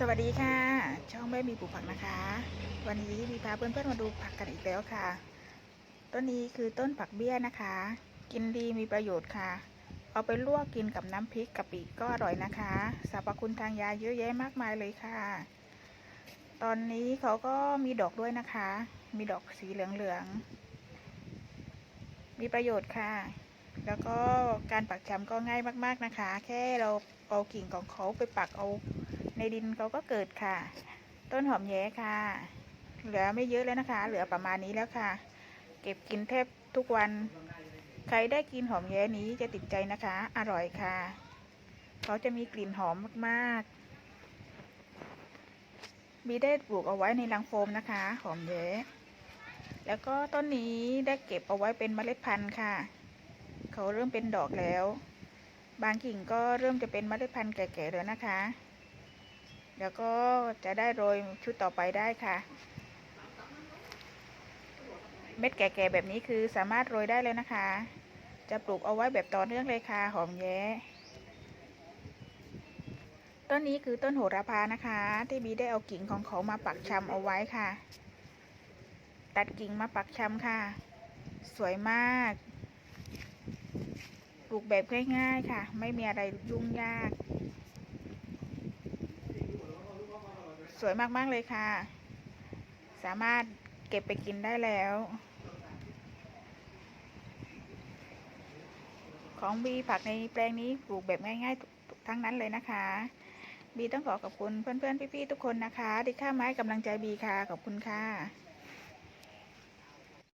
สวัสดีค่ะ ช่องแม่มีปลูกผักนะคะ วันนี้มีพาเพื่อนๆมาดูผักกันอีกแล้วค่ะ ต้นนี้คือต้นผักเบี้ยนะคะ กินดีมีประโยชน์ค่ะ เอาไปลวกกินกับน้ำพริกกะปิก็อร่อยนะคะสรรพคุณทางยาเยอะแยะมากมายเลยค่ะ ตอนนี้เขาก็มีดอกด้วยนะคะ มีดอกสีเหลืองๆมีประโยชน์ค่ะ แล้วก็การปักชำก็ง่ายมากๆนะคะ แค่เราเอากิ่งของเขาไปปักเอา ในดินเขาก็เกิดค่ะ ต้นหอมแย้ค่ะ เหลือไม่เยอะแล้วนะคะ เหลือประมาณนี้แล้วค่ะ เก็บกินแทบทุกวัน ใครได้กินหอมแย้นี้จะติดใจนะคะ อร่อยค่ะ เขาจะมีกลิ่นหอมมากๆ มีได้ปลูกเอาไว้ในรังโฟมนะคะ หอมแย้แล้วก็ต้นนี้ได้เก็บเอาไว้เป็นเมล็ดพันธุ์ค่ะ เขาเริ่มเป็นดอกแล้ว บางกิ่งก็เริ่มจะเป็นเมล็ดพันธุ์แก่ๆแล้วนะคะ แล้วก็จะได้โรยชุดต่อไปได้ค่ะ เม็ดแก่ๆแบบนี้คือสามารถโรยได้เลยนะคะ จะปลูกเอาไว้แบบต่อเนื่องเลยค่ะ หอมแย้ต้นนี้คือต้นโหระพานะคะ ที่บีได้เอากิ่งของเขามาปักชำเอาไว้ค่ะ ตัดกิ่งมาปักชำค่ะ สวยมาก ปลูกแบบง่ายๆค่ะ ไม่มีอะไรยุ่งยาก สวยมาก ๆ เลยค่ะ สามารถเก็บไปกินได้แล้ว ของบีผักในแปลงนี้ปลูกแบบง่ายๆ ทั้งนั้นเลยนะคะ บีต้องขอขอบคุณเพื่อนๆ พี่ๆ ทุกคนนะคะ ที่ข้าไม้กำลังใจบีค่ะ ขอบคุณค่ะ